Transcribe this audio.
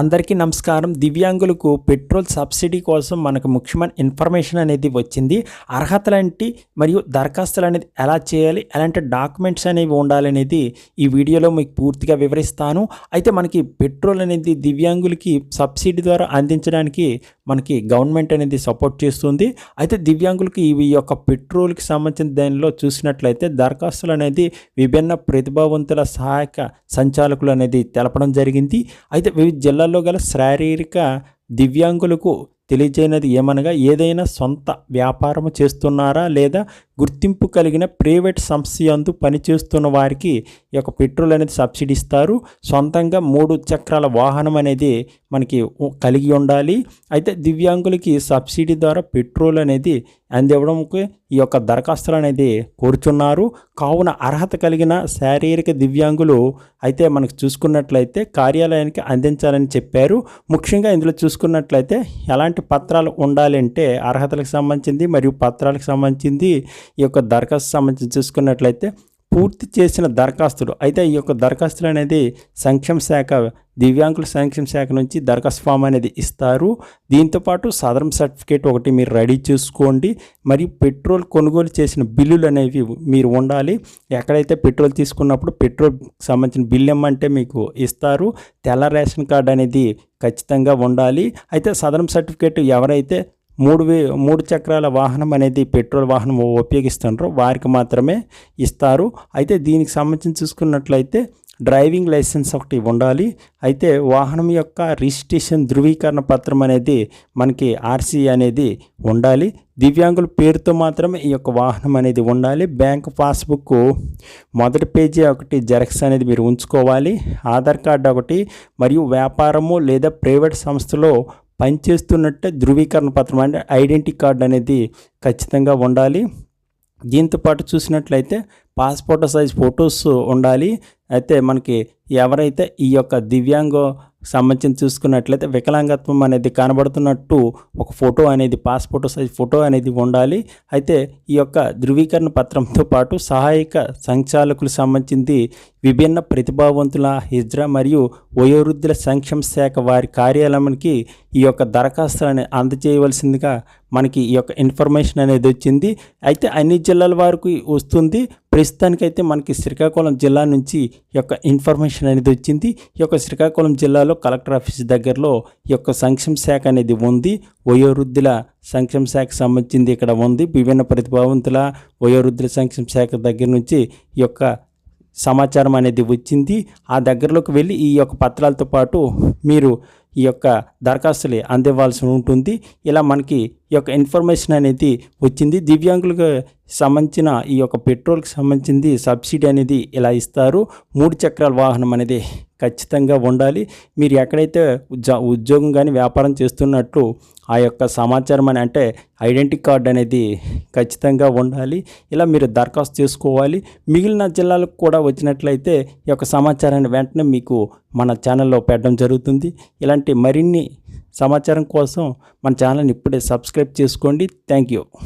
అందరికీ నమస్కారం. దివ్యాంగులకు పెట్రోల్ సబ్సిడీ కోసం మనకు ముఖ్యమైన ఇన్ఫర్మేషన్ అనేది వచ్చింది. అర్హతలంటి మరియు దరఖాస్తులు అనేది ఎలా చేయాలి? ఎలాంటి డాక్యుమెంట్స్ అనేవి ఉండాలనేది ఈ వీడియోలో మీకు పూర్తిగా వివరిస్తాను. అయితే మనకి పెట్రోల్ అనేది దివ్యాంగులకి సబ్సిడీ ద్వారా అందించడానికి మనకి గవర్నమెంట్ అనేది సపోర్ట్ చేస్తుంది. అయితే దివ్యాంగులకి ఈ యొక్క పెట్రోల్కి సంబంధించిన దానిలో చూసినట్లయితే దరఖాస్తులు అనేది విభిన్న ప్రతిభావంతుల సహాయక సంచాలకులు అనేది తెలపడం జరిగింది. అయితే వివిధ జిల్లాల్లో గల శారీరక దివ్యాంగులకు తెలియజేయనది ఏమనగా ఏదైనా సొంత వ్యాపారము చేస్తున్నారా లేదా గుర్తింపు కలిగిన ప్రైవేట్ సంస్థ యందు పనిచేస్తున్న వారికి ఈ యొక్క పెట్రోల్ అనేది సబ్సిడీ ఇస్తారు. సొంతంగా మూడు చక్రాల వాహనం అనేది మనకి కలిగి ఉండాలి. అయితే దివ్యాంగులకి సబ్సిడీ ద్వారా పెట్రోల్ అనేది అందివ్వడంకి ఈ యొక్క దరఖాస్తులు అనేది కోరుచున్నారు. కావున అర్హత కలిగిన శారీరక దివ్యాంగులు అయితే మనకు చూసుకున్నట్లయితే కార్యాలయానికి అందించాలని చెప్పారు. ముఖ్యంగా ఇందులో చూసుకున్నట్లయితే ఎలాంటి పత్రాలు ఉండాలంటే అర్హతలకు సంబంధించింది మరియు పత్రాలకు సంబంధించింది ఈ యొక్క దరఖాస్తు సంబంధించి చూసుకున్నట్లయితే పూర్తి చేసిన దరఖాస్తులు. అయితే ఈ యొక్క దరఖాస్తులు అనేది సంక్షేమ శాఖ దివ్యాంగుల సంక్షేమ శాఖ నుంచి దరఖాస్తు ఫామ్ అనేది ఇస్తారు. దీంతోపాటు సాధారణ సర్టిఫికేట్ ఒకటి మీరు రెడీ చేసుకోండి. మరియు పెట్రోల్ కొనుగోలు చేసిన బిల్లులు అనేవి మీరు ఉండాలి. ఎక్కడైతే పెట్రోల్ తీసుకున్నప్పుడు పెట్రోల్ సంబంధించిన బిల్లు ఇమ్మంటే మీకు ఇస్తారు. తెల్ల రేషన్ కార్డు అనేది ఖచ్చితంగా ఉండాలి. అయితే సదరం సర్టిఫికేట్ ఎవరైతే మూడు వే మూడు చక్రాల వాహనం అనేది పెట్రోల్ వాహనం ఉపయోగిస్తుంటారో వారికి మాత్రమే ఇస్తారు. అయితే దీనికి సంబంధించి చూసుకున్నట్లయితే డ్రైవింగ్ లైసెన్స్ ఒకటి ఉండాలి. అయితే వాహనం యొక్క రిజిస్ట్రేషన్ ధృవీకరణ పత్రం అనేది మనకి ఆర్సీ అనేది ఉండాలి. దివ్యాంగుల పేరుతో మాత్రమే ఈ యొక్క వాహనం అనేది ఉండాలి. బ్యాంక్ పాస్బుక్ మొదటి పేజీ ఒకటి జెరాక్స్ అనేది మీరు ఉంచుకోవాలి. ఆధార్ కార్డు ఒకటి మరియు వ్యాపారము లేదా ప్రైవేట్ సంస్థలో పనిచేస్తున్నట్టే ధృవీకరణ పత్రం అంటే ఐడెంటిటీ కార్డు అనేది ఖచ్చితంగా ఉండాలి. దీంతో పాటు చూసినట్లయితే పాస్పోర్ట్ సైజ్ ఫొటోస్ ఉండాలి. అయితే మనకి ఎవరైతే ఈ యొక్క దివ్యాంగ సంబంధించి చూసుకున్నట్లయితే వికలాంగత్వం అనేది కనబడుతున్నట్టు ఒక ఫోటో అనేది పాస్పోర్ట్ సైజ్ ఫోటో అనేది ఉండాలి. అయితే ఈ యొక్క ధృవీకరణ పత్రంతో పాటు సహాయక సంచాలకులు సంబంధించి విభిన్న ప్రతిభావంతుల హిజ్రా మరియు వయోవృద్ధుల సంక్షేమ శాఖ వారి కార్యాలయానికి ఈ యొక్క దరఖాస్తులను అందజేయవలసిందిగా మనకి ఈ యొక్క ఇన్ఫర్మేషన్ అనేది వచ్చింది. అయితే అన్ని జిల్లాల వారికి వస్తుంది. ప్రస్తుతానికైతే మనకి శ్రీకాకుళం జిల్లా నుంచి ఈ యొక్క ఇన్ఫర్మేషన్ అనేది వచ్చింది. ఈ యొక్క శ్రీకాకుళం జిల్లాలో కలెక్టర్ ఆఫీస్ దగ్గరలో ఈ యొక్క సంక్షేమ శాఖ అనేది ఉంది. వయోవృద్ధుల సంక్షేమ శాఖ సంబంధించింది ఇక్కడ ఉంది. విభిన్న ప్రతిభావంతుల వయోవృద్ధుల సంక్షేమ శాఖ దగ్గర నుంచి ఈ యొక్క సమాచారం అనేది వచ్చింది. ఆ దగ్గరలోకి వెళ్ళి ఈ యొక్క పత్రాలతో పాటు మీరు ఈ యొక్క దరఖాస్తులు అందివ్వాల్సి ఉంటుంది. ఇలా మనకి ఈ యొక్క ఇన్ఫర్మేషన్ అనేది వచ్చింది. దివ్యాంగులకు సంబంధించిన ఈ యొక్క పెట్రోల్కి సంబంధించింది సబ్సిడీ అనేది ఇలా ఇస్తారు. మూడు చక్రాల వాహనం అనేది ఖచ్చితంగా ఉండాలి. మీరు ఎక్కడైతే ఉద్యోగం కానీ వ్యాపారం చేస్తున్నట్లు ఆ యొక్క సమాచారం అని అంటే ఐడెంటిటీ కార్డ్ అనేది ఖచ్చితంగా ఉండాలి. ఇలా మీరు దరఖాస్తు చేసుకోవాలి. మిగిలిన జిల్లాలకు కూడా వచ్చినట్లయితే ఈ యొక్క సమాచారాన్ని వెంటనే మీకు మన ఛానల్లో పెట్టడం జరుగుతుంది. ఇలాంటి మరిన్ని సమాచారం కోసం మన ఛానల్ని ఇప్పుడే సబ్స్క్రైబ్ చేసుకోండి. Thank you.